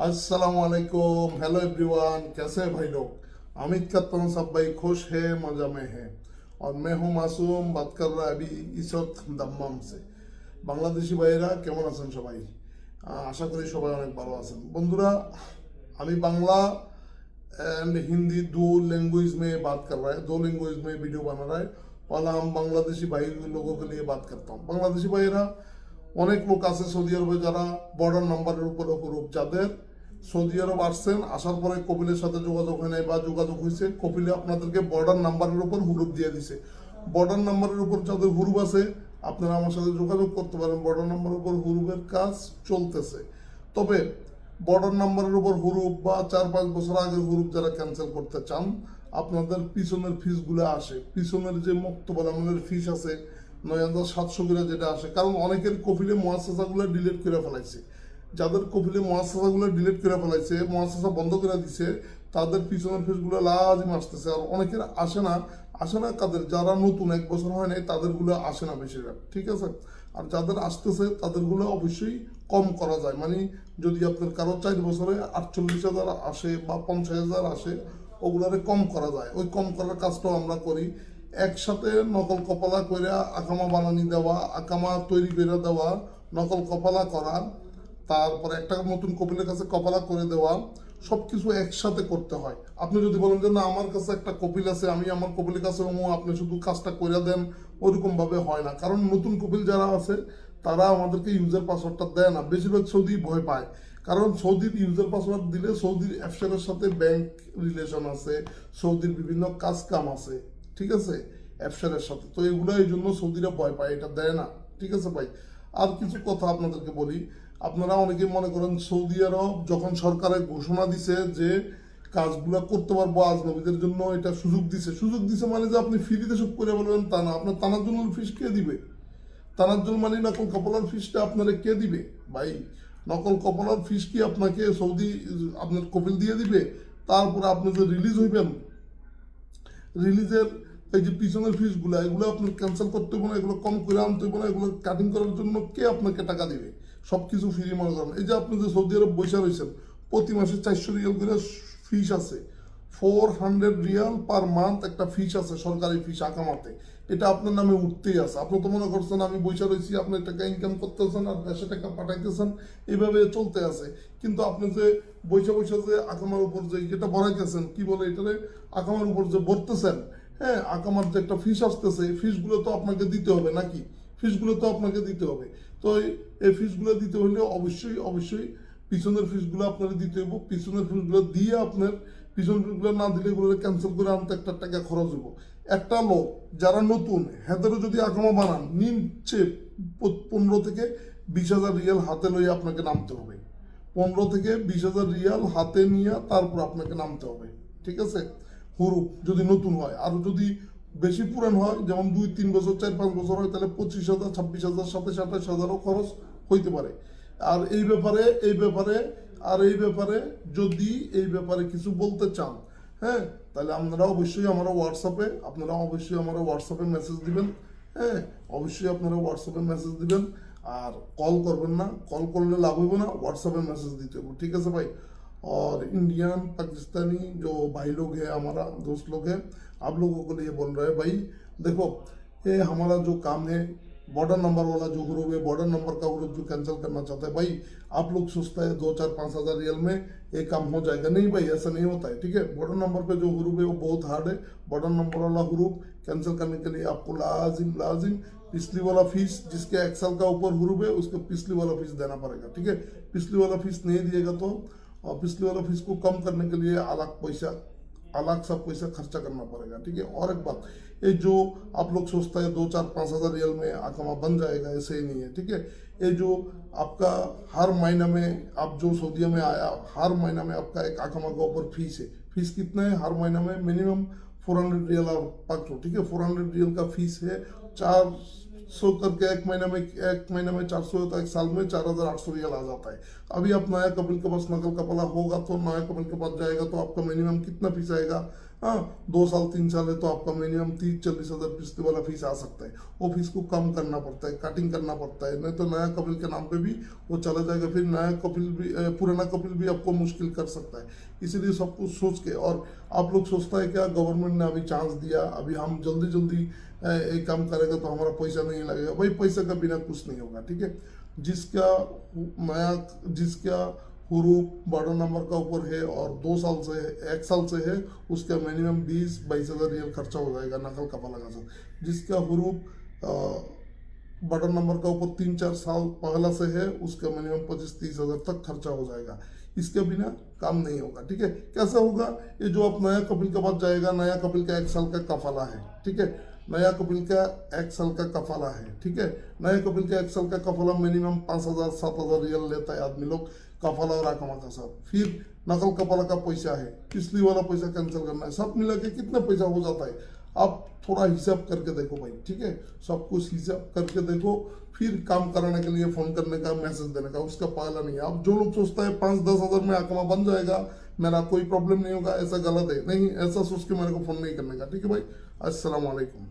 अस्सलाम वालेकुम hello everyone कैसे हैं भाई लोग उम्मीद करता हूँ सब भाई खुश है मजा में है और मैं हूँ मासूम बात कर रहा अभी इस वक्त दम्माम से বাংলাদেশি ভাইয়েরা কেমন আছেন সবাই আহ, আশা করি সবাই অনেক ভালো আছেন বন্ধুরা আমি বাংলা एंड हिंदी दो लैंग्वेज में बात कर रहा है दो लैंग्वेज में वीडियो बना रहा है और हम बांग्लादेशी भाई लोगों के लिए बात करता हूँ বাংলাদেশি ভাইয়েরা অনেক লোক আছে সৌদি আরবে যারা বর্ডার নাম্বারের উপরে হুরুপ যাদের সৌদি আরব আসছেন, আসার পরে কপিলের সাথে যোগাযোগ হয় নাই বা যোগাযোগ হয়েছে কপিলে আপনাদেরকে বর্ডার নাম্বারের উপর হুরুপ দিয়ে দিছে। বর্ডার নাম্বারের উপর যাদের হুরুপ আছে, আপনারা আমার সাথে যোগাযোগ করতে পারেন। বর্ডার নাম্বারের উপর হুরুপের কাজ চলতেছে। তবে বর্ডার নাম্বারের উপর হুরুপ বা চার পাঁচ বছর আগের হুরুপ যারা ক্যান্সেল করতে চান, আপনাদের পিছনের ফিসগুলো আসে। পিছনের যে মুক্তবাদ আমাদের ফিস আছে নয় হাজার সাতশো করে যেটা আসে। কারণ অনেকের কপিলে মহাসাসাগুলো ডিলিট করে ফেলাইছে। যাদের কপিলে মহাসাসাগুলো ডিলিট করে ফেলাইছে মহাসাসা বন্ধ করে দিছে, তাদের পিছনের ফিসগুলো লাজিম আসতেছে আর অনেকের আসে না আসে না কাদের, যারা নতুন, এক বছর হয় নাই, তাদেরগুলো আসে না বেশিরভাগ, ঠিক আছে? আর যাদের আসতেছে, তাদেরগুলো অবশ্যই কম করা যায়। মানে যদি আপনার কারও চার বছরে আটচল্লিশ হাজার আসে বা পঞ্চাশ হাজার আসে, ওগুলারে কম করা যায়। ওই কম করার কাজটাও আমরা করি। একসাথে নকল কপালা করে আকামা বানানি দেওয়া, আকামা তৈরি করে দেওয়া, নকল কপালা করা তারপরে একটা নতুন কপিলের কাছে কপালা করে দেওয়া সব কিছু একসাথে করতে হয়। আপনি যদি বলেন যে, না, আমার কাছে একটা কপিল আছে, আমি আমার কপিলের কাছে আপনি শুধু কাজটা করে দেন ওরকম ভাবে হয় না। কারণ নতুন কপিল যারা আছে, তারা আমাদেরকে ইউজার পাসওয়ার্ডটা দেয় না। বেশিরভাগ সৌদি ভয় পায়। কারণ সৌদির ইউজার পাসওয়ার্ড দিলে সৌদির অ্যাপসের সাথে ব্যাংক রিলেশন আছে, সৌদির বিভিন্ন কাজ কাম আছে, ঠিক আছে? অ্যাপসারের সাথে। তো এগুলো এই জন্য সৌদিরা ভয় পায়, এটা দেয় না। ঠিক আছে ভাই? আর কিছু কথা আপনাদেরকে বলি। আপনারা অনেকে মনে করেন সৌদি আরব যখন সরকারের ঘোষণা দিছে যে কাজগুলো করতে পারব আজনবীদের জন্য এটা সুযোগ দিছে। সুযোগ দিছে মানে যে আপনি ফ্রিতে সব করে বলবেন, তা না। আপনার টানার জন্য ফিস কে দিবে? টানার জন্য মানে নকল কপালার ফিসটা আপনারা কে দিবে? ভাই, নকল কপালার ফিস কি আপনাকে সৌদি আপনার কপিল দিয়ে দিবে? তারপরে আপনি যে রিলিজ হইবেন রিলিজের এই যে পিছনের ফিসগুলো এগুলো আপনার ক্যান্সেল করতে হবে না, এগুলো কম করে আনতে হবে না, এগুলো কাটিং করার জন্য কে আপনাকে টাকা দিবে? সব কিছু ফ্রি মনে করেন। এই যে আপনি যে সৌদি আরব বসে রয়েছেন, প্রতি মাসে চারশো রিয়াল করে ফিস আছে। Four hundred riyal per month একটা ফিস আছে, সরকারি ফিস আকামাতে। এটা আপনার নামে উঠতেই আছে। আপনি তো মনে করছেন আমি বৈশা রয়েছি, আপনি টাকা ইনকাম করতেছেন আর দেশে টাকা পাঠাইতেছেন এইভাবে চলতে আছে। কিন্তু আপনি যে বৈশা বৈশা যে আকামার উপর যে যেটা ভরাইতেছেন কি বলে এটারে? আকামার উপর যে ভরতেছেন হ্যাঁ আকামার যে একটা ফিস আসতেছে ফিসগুলো তো আপনাকে দিতে হবে নাকি? ফিসগুলো তো আপনাকে দিতে হবে। তো এই- ফিসগুলো দিতে হলে অবশ্যই অবশ্যই পিছনের ফিসগুলো আপনার দিতে হবে পিছনের ফিসগুলো দিয়ে আপনার, পিছনের ফিসগুলো না দিলে এগুলো ক্যান্সেল করে আনতে একটা টাকা খরচ হব একটা লোক যারা নতুন, হেদেরও যদি আকামা বানান নিচে পনেরো থেকে বিশ হাজার রিয়াল হাতে লইয়ে আপনাকে নামতে হবে। পনেরো থেকে বিশ হাজার রিয়াল হাতে নিয়ে তারপর আপনাকে নামতে হবে। ঠিক আছে? হুরুপ যদি নতুন হয়। আর যদি বেশি পুরান হয়, যেমন দুই, তিন বছর, চার, পাঁচ বছর হয়, তাহলে পঁচিশ হাজার, ছাব্বিশ হাজার, সাতাশ, আঠাশ হাজারও খরচ হইতে পারে। আর এই ব্যাপারে এই ব্যাপারে, আর এই ব্যাপারে যদি এই ব্যাপারে কিছু বলতে চান হ্যাঁ তাহলে আপনারা অবশ্যই আমার হোয়াটসঅ্যাপে আপনারা অবশ্যই আমার হোয়াটসঅ্যাপে মেসেজ দিবেন হ্যাঁ অবশ্যই আপনারা হোয়াটসঅ্যাপে মেসেজ দিবেন। আর কল করবেন না কল করলে লাভ হইব না হোয়াটসঅ্যাপে মেসেজ দিতে হবে ঠিক আছে ভাই? और इंडियन पाकिस्तानी जो भाई लोग हैं, हमारा दोस्त लोग हैं, आप लोगों को लिए बोल रहे हैं, भाई, देखो, ये हमारा जो काम है बॉर्डर नंबर वाला जो ग्रुप है बॉर्डर नंबर का ग्रुप जो कैंसिल करना चाहता है, भाई, आप लोग सोचते हैं, दो चार पाँच हज़ार रियल में ये काम हो जाएगा। नहीं भाई, ऐसा नहीं होता है, ठीक है? बॉर्डर नंबर पे जो ग्रुप है, वो बहुत हार्ड है। बॉर्डर नंबर वाला ग्रुप कैंसिल करने के लिए आपको लाजिम लाजिम पिछली वाला फ़ीस जिसके एक्सल का ऊपर ग्रुप है, उसको पिछली वाला फ़ीस देना पड़ेगा, ठीक है? पिछली वाला फ़ीस नहीं दिएगा तो और पिछली वाला फ़ीस को कम करने के लिए अलग पैसा अलग सा पैसा खर्चा करना पड़ेगा, ठीक है? और एक बात, ये जो आप लोग सोचते हैं दो, चार, पाँच हज़ार रियल में आकामा बन जाएगा, ऐसे ही नहीं है, ठीक है? ये जो आपका हर महीना में आप जो सऊदीया में आया, हर महीना में आपका एक आकामा के ऊपर फ़ीस है। फ़ीस कितना है? हर महीना में मिनिमम फोर हंड्रेड रियल आप पकड़ो ठीक है? फोर हंड्रेड रियल का फ़ीस है, चार सौ करके एक महीने में, एक महीने में चार सौ है एक साल में चार हज़ार आठ सौ रियल आ जाता है। अभी आप नया कपिल के पास नकल कपला होगा तो नया कपिल के पास जाएगा तो आपका मिनिमम कितना फ़ीस आएगा? हाँ दो साल, तीन साल है तो आपका मिनिमम तीस, चालीस हज़ार किस्ती वाला फ़ीस आ सकता है। वो फ़ीस को कम करना पड़ता है कटिंग करना पड़ता है। नहीं तो नया कपिल के नाम पे भी वो चला जाएगा, फिर नया कपिल भी पुराना कपिल भी आपको मुश्किल कर सकता है। इसीलिए सब कुछ सोच के, और आप लोग सोचता है क्या गवर्नमेंट ने अभी चांस दिया, अभी हम जल्दी जल्दी एक काम करेगा तो हमारा पैसा नहीं लगेगा। भाई, पैसा का बिना कुछ नहीं होगा, ठीक है? जिसका, नया, जिसका हरूप बड़ा नंबर का ऊपर है और दो साल से है एक साल से है, उसका मिनिमम बीस बाईस हज़ार रियल खर्चा हो जाएगा, नकल का साथ जिसका हरूप बड़ा नंबर का ऊपर तीन चार साल पहला से है, उसका मिनिमम पच्चीस तीस हज़ार तक खर्चा हो जाएगा। इसके बिना काम नहीं होगा, ठीक है? कैसे होगा? ये जो आप नया कपिल के पास जाएगा, नया कपिल का एक साल का कफाला है, ठीक है? नया कपिल का एक साल का कफाला है, ठीक है? नया कपिल का एक साल का कफाला मिनिमम पाँच हज़ार, सात हज़ार रियल लेता है आदमी लोग। कफाला और आकमा का साथ। फिर नकल कपाला का पैसा है पिछली वाला पैसा कैंसिल करना है? सब मिला के कितना पैसा हो जाता है? आप थोड़ा हिसाब करके देखो भाई, ठीक है? सब कुछ हिसाब करके देखो, फिर काम कराने के लिए फ़ोन करने का मैसेज देने का, उसका पहला नहीं। है अब जो लोग सोचता है पाँच दस हज़ार में आकमा बन जाएगा, मेरा कोई प्रॉब्लम नहीं होगा, ऐसा गलत है। नहीं, ऐसा सोच के मेरे को फ़ोन नहीं करने का, ठीक है भाई? अस्सलाम वालेकुम